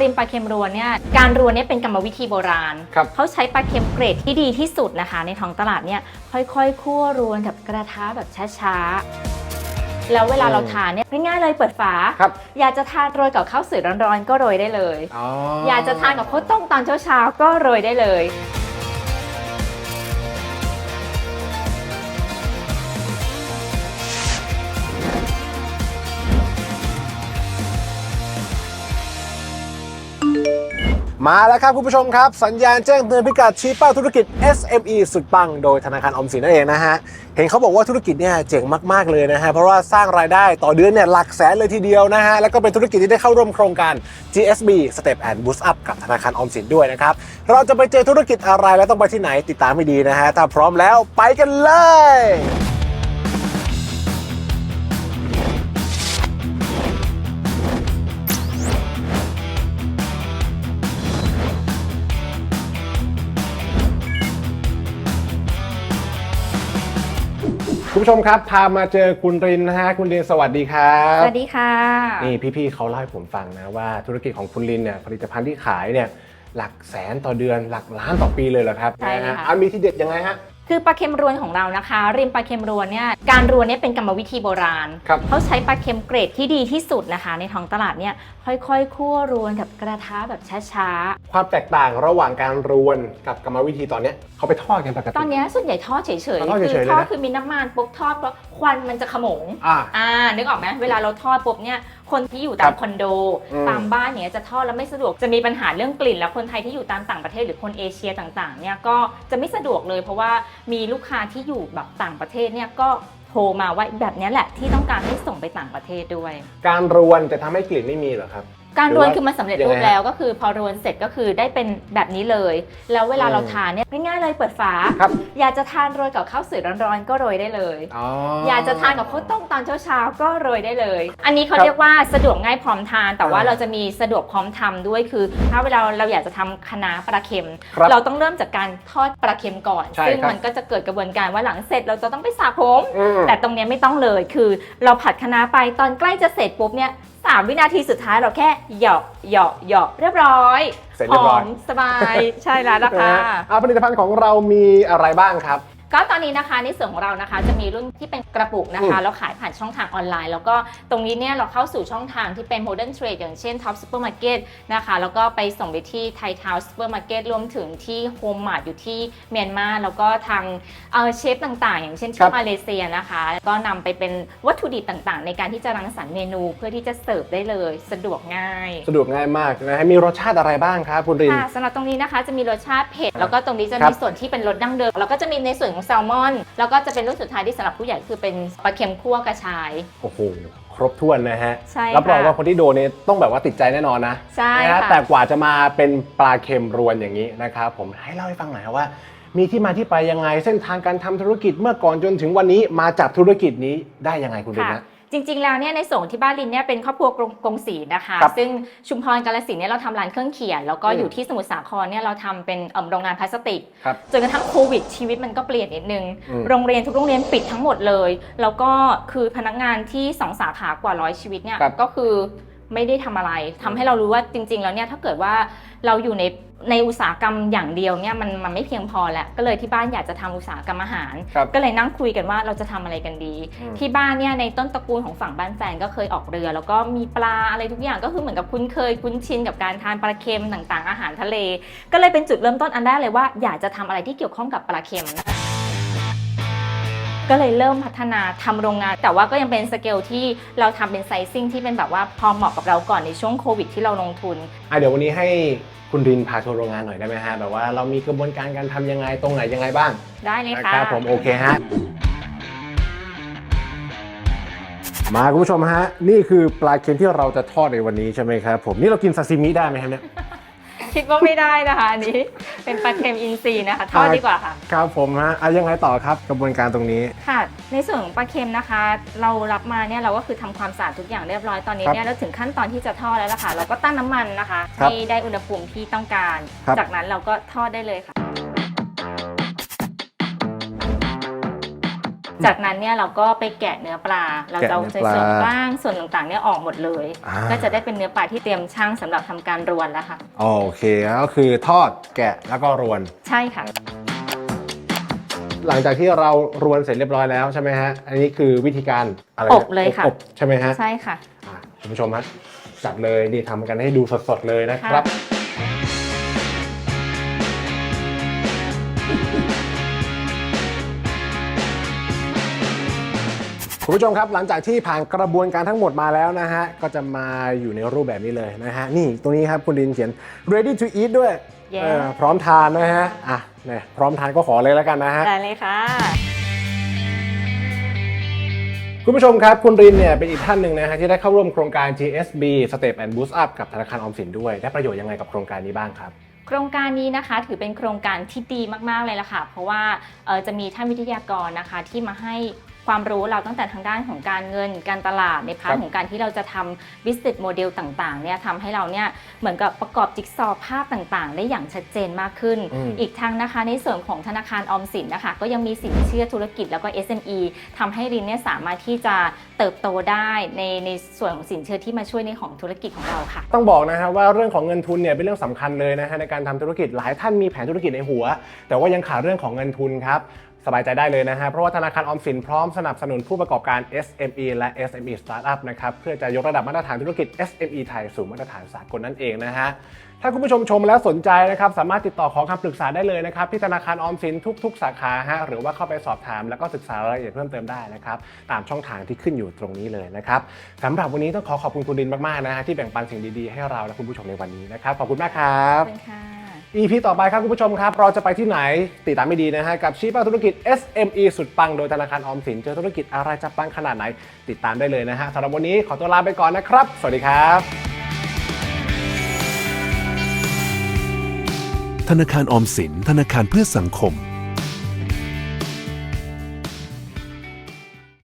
ริมปลาเค็มรวนเนี่ยการรวนเนี่ยเป็นกรรมวิธีโบราณ ครับ เขาใช้ปลาเค็มเกรดที่ดีที่สุดนะคะ ในท้องตลาดเนี่ยค่อยๆคั่วรวนกับกระทะแบบช้าๆ แล้วเวลาเราทานเนี่ยง่ายๆเลยเปิดฝา ครับ อยากจะทานโรยกับข้าวสวยร้อนๆ ก็โรยได้เลยอ๋อออยากจะทานกับข้าวต้มตอนเช้าๆก็โรยได้เลย มาแล้วครับคุณผู้ชมครับ สัญญาณแจ้งเตือนพิกัดชี้เป้าธุรกิจ SME สุดปังโดยธนาคารอมสินนั่นเองนะฮะ เห็นเขาบอกว่าธุรกิจเนี่ยเจ๋งมาก ๆ เลยนะฮะ เพราะว่าสร้างรายได้ต่อเดือนเนี่ยหลักแสนเลยทีเดียวนะฮะ แล้วก็เป็นธุรกิจที่ได้เข้าร่วมโครงการ GSB Step and Boost Up กับธนาคารออมสินด้วยนะครับ เราจะไปเจอธุรกิจอะไรและต้องไปที่ไหนติดตามให้ดีนะฮะถ้าพร้อมแล้วไปกันเลย คุณผู้ชมครับ พามาเจอคุณรินนะฮะคุณรินสวัสดีครับสวัสดีค่ะนี่พี่ๆเขาเล่าให้ผมฟังนะว่าธุรกิจของคุณลินเนี่ยผลิตภัณฑ์ที่ขายเนี่ยหลักแสนต่อเดือนหลักล้านต่อปีเลยเหรอครับใช่ค่ะนฮอ่มีที่เด็ดยังไงฮะ คือปลาเค็มรวนของเรานะคะ ริมปลาเค็มรวนเนี่ยการรวนเนี่ยเป็นกรรมวิธีโบราณ ครับ เขาใช้ปลาเค็มเกรดที่ดีที่สุดนะคะ ในท้องตลาดเนี่ยค่อยๆคั่วรวนกับกระทะแบบช้าความแตกต่างระหว่างการรวนกับกรรมวิธีตอนเนี้ยเขาไปทอดกันปกติๆตอนเนี้ยส่วนใหญ่ทอดเฉยทอดๆเฉคืยๆเลยทอดนะคือมีน้ำมันปุ๊บทอดปุ๊บควันมันจะขโมง อ่า อ่านึกออกไหมเวลาเราทอดปุ๊บเนี่ย คนที่อยู่ตาครัมบคอนโด อืม ตามบ้านเนี่ยจะทอดแล้วไม่สะดวกจะมีปัญหาเรื่องกลิ่น แล้วคนไทยที่อยู่ตามต่างประเทศหรือคนเอเชียต่างๆเนี่ยก็จะไม่สะดวกเลย เพราะว่ามีลูกค้าที่อยู่แบบต่างประเทศเนี่ยก็โทรมาว่าแบบเนี้ยแหละที่ต้องการให้ส่งไปต่างประเทศด้วย การรวนจะทำให้กลิ่นไม่มีเหรอครับ การรวนหรือว่าคือมันสำเร็จยังไงรูปฮะแล้วก็คือพอรวนเสร็จก็คือได้เป็นแบบนี้เลย แล้วเวลาอืมเราทานเนี่ยง่ายๆเลยเปิดฝา ครับอยากจะทานโรยกับข้าวสวยร้อนๆ ก็โรยได้เลย อ๋ออยากจะทานกับข้าวต้มตอนเช้าๆก็โรยได้เลย อันนี้เขาครับเรียกว่าสะดวกง่ายพร้อมทาน แต่ว่าอ่าเราจะมีสะดวกพร้อมทำด้วยคือ ถ้าเวลาเราอยากจะทำคะน้าปลาเค็ม ครับเราต้องเริ่มจากการทอดปลาเค็มก่อน ใช่ซึ่งครับ มันก็จะเกิดกระบวนการว่าหลังเสร็จเราจะต้องไปสระผม อืม แต่ตรงเนี้ยไม่ต้องเลยคือเราผัดคะน้าไปตอนใกล้จะเสร็จปุ๊บเนี่ย สามวินาทีสุดท้ายเราแค่เหยาะเหยาะเหยาะเรียบร้อยเสร็จเรียบร้อย หมสบาย ใช่แล้วนะคะนะฮะอ่าผลิตภัณฑ์ของเรามีอะไรบ้างครับ ก็ตอนนี้นะคะในส่วนของเรานะคะ จะมีรุ่นที่เป็นกระปุกนะคะอืมแล้วขายผ่านช่องทางออนไลน์ แล้วก็ตรงนี้เนี่ยเราเข้าสู่ช่องทางที่เป็น Modern Trade อย่างเช่น Top Supermarket นะคะแล้วก็ไปส่งไปที่ Thai Town Supermarket รวมถึงที่ Home Mart อยู่ที่เมียนมาแล้วก็ทางเอ่อเชฟต่างๆ อย่างเช่นครัที่บมาเลเซียนะคะ ก็นำไปเป็นวัตถุดิบต่างๆ ในการที่จะรังสรรค์เมนูเพื่อที่จะเสิร์ฟได้เลยสะดวกง่าย สะดวกง่ายมากนะฮะมีรสชาติอะไรบ้างครับคุณรินค่ะสำหรับตรงนี้นะคะจะมีรสชาติเผ็ดแล้วก็ตรงนี้จะครัมีบส่วนที่เป็นรสดั้งเดิมแล้วก็จะมีในส่วนของแซลมอน แล้วก็จะเป็นรุ่นสุดท้ายที่สำหรับผู้ใหญ่คือเป็นปลาเค็มคั่วกระชาย โอ้โห ครบถ้วนนะฮะใช่รับรองค่ะว่าคนที่โดนเนี่ยต้องแบบว่าติดใจแน่นอนนะใช่นะฮะค่ะ แต่กว่าจะมาเป็นปลาเค็มรวนอย่างนี้นะครับผมให้เล่าให้ฟังหน่อยครับว่า มีที่มาที่ไปยังไงเส้นทางการทำธุรกิจเมื่อก่อนจนถึงวันนี้มาจับธุรกิจนี้ได้ยังไงคุณรินค่ะนะ จริง ๆ แล้วเนี่ยในส่วนที่บ้านลินเนี่ยเป็นครอบครัวกรงกงศรีนะคะ ครับซึ่งชุมพรกาลสินธุ์เนี่ยเราทำร้านเครื่องเขียน แล้วก็อืม อยู่ที่สมุทรสาครเนี่ยเราทำเป็นเอิ่มโรงงานพลาสติก ครับ จนกระทั่งโควิดชีวิตมันก็เปลี่ยนนิดนึง อืม โรงเรียนทุกโรงเรียนปิดทั้งหมดเลย แล้วก็คือพนักงานที่สองสาขากว่าร้อยชีวิตเนี่ยครับ ก็คือ ไม่ได้ทำอะไรทำให้เรารู้ว่าจริง ๆ แล้วเนี่ยถ้าเกิดว่าเราอยู่ในในอุตสาหกรรมอย่างเดียวเนี่ยมันมันไม่เพียงพอแหละก็เลยที่บ้านอยากจะทำอุตสาหกรรมอาหารครับก็เลยนั่งคุยกันว่าเราจะทำอะไรกันดีอืมที่บ้านเนี่ยในต้นตระกูลของฝั่งบ้านแฟนก็เคยออกเรือ แล้วก็มีปลาอะไรทุกอย่างก็คือเหมือนกับคุ้นเคยคุ้นชินกับการทานปลาเค็มต่างๆ อาหารทะเล ก็เลยเป็นจุดเริ่มต้นอันแรกเลยว่าอยากจะทำอะไรที่เกี่ยวข้องกับปลาเค็ม ก็เลยเริ่มพัฒนาทำโรงงาน แต่ว่าก็ยังเป็นสเกลที่เราทำเป็นไซซิ่งที่เป็นแบบว่าพอเหมาะกับเราก่อนในช่วงโควิดที่เราลงทุนอะเดี๋ยววันนี้ให้คุณรินพาทัวร์โรงงานหน่อยได้ไหมฮะแบบว่าเรามีกระบวนการการทำยังไงตรงไหนยังไงบ้าง ได้เลยนะค่ะครับผมโอเคฮะมาคุณผู้ชมฮะ นี่คือปลาเค็มที่เราจะทอดในวันนี้ใช่ไหมครับผมนี่เรากินซาซิมิได้ไหมครับเนี่ย คิดว่าไม่ได้นะคะอันนี้เป็นปลาเค็มอินทรีย์นะคะทอดดีกว่าค่ะ ครับผมฮะอะยังไงต่อครับกระบวนการตรงนี้ ค่ะ ในส่วนของปลาเค็มนะคะ เรารับมาเนี่ยเราก็คือทำความสะอาดทุกอย่างเรียบร้อยตอนนี้เนี่ยเราถึงขั้นตอนที่จะทอดแล้วล่ะค่ะ เราก็ตั้งน้ำมันนะคะ ครับให้ได้อุณหภูมิที่ต้องการ ครับ จากนั้นเราก็ทอดได้เลยค่ะ จากนั้นเนี่ยเราก็ไปแกะเนื้อปลา เราจะเอาแกะเนื้อปลาส่วนกล้างส่วนต่างๆเนี่ยออกหมดเลย อ่า ก็จะได้เป็นเนื้อปลาที่เตรียมช่างสำหรับทำการรวนแล้วค่ะ โอเคก็คือทอดแกะแล้วก็รวน ใช่ค่ะ หลังจากที่เรารวนเสร็จเรียบร้อยแล้วใช่ไหมฮะ อันนี้คือวิธีการอะไรนะอบเลยค่ะ อบใช่ไหมฮะใช่ค่ะ อะคุณผู้ชมฮะจัดเลยนี่ทำกันให้ดูสดๆเลยนะครับคุ ณผู้ชมครับหลังจากที่ผ่านกระบวนการทั้งหมดมาแล้วนะฮะ ก็จะมาอยู่ในรูปแบบนี้เลยนะฮะ นี่ตรงนี้ครับคุณดินเขียน ready to eat ด้วย Yes เออพร้อมทานนะฮะอะเนี่ยพร้อมทานก็ขอเลยแล้วกันนะฮะ ได้เลยค่ะ คุณผู้ชมครับ คุณรินเนี่ยเป็นอีกท่านหนึ่งนะฮะที่ได้เข้าร่วมโครงการ GSB Step and Boost Up กับธนาคารออมสินด้วย ได้ประโยชน์ยังไงกับโครงการนี้บ้างครับ โครงการนี้นะคะถือเป็นโครงการที่ดีมากๆเลยล่ะค่ะ เพราะว่าเอ่อจะมีท่านวิทยากรนะคะที่มาให้ ความรู้เราตั้งแต่ทางด้านของการเงินการตลาดในพาร์ครัทบของการที่เราจะทำ business model ต่างๆเนี่ยทำให้เราเนี่ยเหมือนกับประกอบจิ๊กซอว์ภาพต่างๆ ได้อย่างชัดเจนมากขึ้นอืมอีกทั้งนะคะในส่วนของธนาคารออมสินนะคะก็ยังมีสินเชื่อธุรกิจแล้วก็ SME ทำให้รินเนี่ยสามารถที่จะเติบโตได้ในในส่วนของสินเชื่อที่มาช่วยในของธุรกิจของเราค่ะ ต้องบอกนะฮะว่าเรื่องของเงินทุนเนี่ยเป็นเรื่องสำคัญเลยนะฮะในการทำธุรกิจหลายท่านมีแผนธุรกิจในหัว แต่ว่ายังขาดเรื่องของเงินทุนครับ สบายใจได้เลยนะฮะ เพราะว่าธนาคารออมสินพร้อมสนับสนุนผู้ประกอบการ SME และ SME Startup นะครับ เพื่อจะยกระดับมาตรฐานธุรกิจ SME ไทยสู่มาตรฐานสากลนั่นเองนะฮะ ถ้าคุณผู้ชมชมแล้วสนใจนะครับ สามารถติดต่อขอคำปรึกษาได้เลยนะครับ ที่ธนาคารออมสินทุก ๆ สาขาฮะ หรือว่าเข้าไปสอบถามแล้วก็ศึกษารายละเอียดเพิ่มเติมได้นะครับ ตามช่องทางที่ขึ้นอยู่ตรงนี้เลยนะครับสำหรับวันนี้ต้องขอขอบคุณคุณดินมากๆนะฮะที่แบ่งปันสิ่งดีๆให้เราและคุณผู้ชมในวันนี้นะครับ ขอบคุณมากครับขอบคุณค่ะ EP ต่อไปครับคุณผู้ชมครับ เราจะไปที่ไหนติดตามไม่ดีนะฮะ กับชี้เป้าธุรกิจ SME สุดปังโดยธนาคารออมสินเจอธุรกิจอะไรจะปังขนาดไหน ติดตามได้เลยนะฮะสำหรับวันนี้ขอตัวลาไปก่อนนะครับ สวัสดีครับ ธนาคารออมสินธนาคารเพื่อสังคม